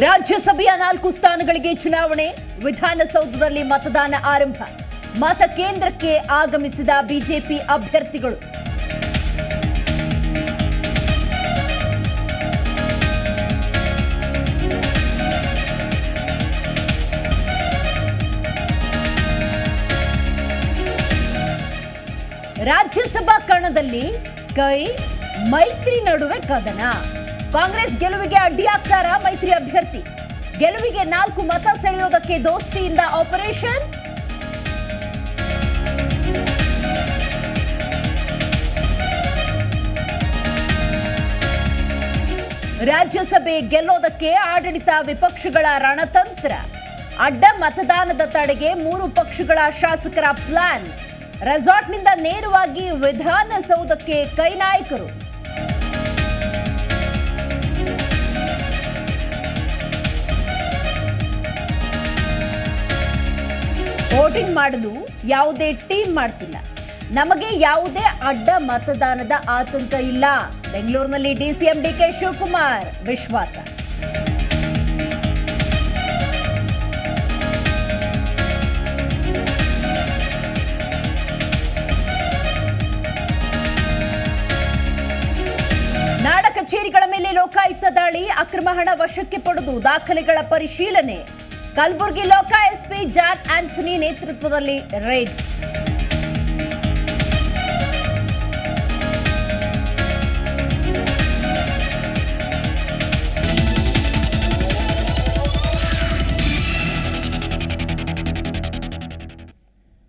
ರಾಜ್ಯಸಭೆಯ ನಾಲ್ಕು ಸ್ಥಾನಗಳಿಗೆ ಚುನಾವಣೆ, ವಿಧಾನಸೌಧದಲ್ಲಿ ಮತದಾನ ಆರಂಭ. ಮತ ಕೇಂದ್ರಕ್ಕೆ ಆಗಮಿಸಿದ ಬಿಜೆಪಿ ಅಭ್ಯರ್ಥಿಗಳು. ರಾಜ್ಯಸಭಾ ಕಣದಲ್ಲಿ ಕೈ, ಮೈತ್ರಿ ನಡುವೆ ಕದನ. ಕಾಂಗ್ರೆಸ್ ಗೆಲುವಿಗೆ ಅಡ್ಡಿಯಾಗ್ತಾರ ಮೈತ್ರಿ ಅಭ್ಯರ್ಥಿ? ಗೆಲುವಿಗೆ ನಾಲ್ಕು ಮತ ಸೆಳೆಯೋದಕ್ಕೆ ದೋಸ್ತಿಯಿಂದ ಆಪರೇಷನ್? ರಾಜ್ಯಸಭೆ ಗೆಲ್ಲೋದಕ್ಕೆ ಆಡಳಿತ ವಿಪಕ್ಷಗಳ ರಣತಂತ್ರ. ಅಡ್ಡ ಮತದಾನದ ತಡೆಗೆ ಮೂರು ಪಕ್ಷಗಳ ಶಾಸಕರ ಪ್ಲಾನ್. ರೆಸಾರ್ಟ್ನಿಂದ ನೇರವಾಗಿ ವಿಧಾನಸೌಧಕ್ಕೆ ಕೈ ವೋಟಿಂಗ್ ಮಾಡಲು ಯಾವುದೇ ಟೀಮ್ ಮಾಡ್ತಿಲ್ಲ. ನಮಗೆ ಯಾವುದೇ ಅಡ್ಡ ಮತದಾನದ ಆತಂಕ ಇಲ್ಲ. ಬೆಂಗಳೂರಿನಲ್ಲಿ ಡಿಸಿಎಂ ಡಿಕೆ ಶಿವಕುಮಾರ್, ವಿಶ್ವಾಸ. ನಾಡ ಕಚೇರಿಗಳ ಮೇಲೆ ಲೋಕಾಯುಕ್ತ ದಾಳಿ, ಅಕ್ರಮ ಹಣ ವಶಕ್ಕೆ ಪಡೆದು ದಾಖಲೆಗಳ ಪರಿಶೀಲನೆ. ಕಲಬುರಗಿ ಲೋಕ ಎಸ್ಪಿ ಜಾನ್ ಆಂಟನಿ ನೇತೃತ್ವದಲ್ಲಿ ರೇಡ್.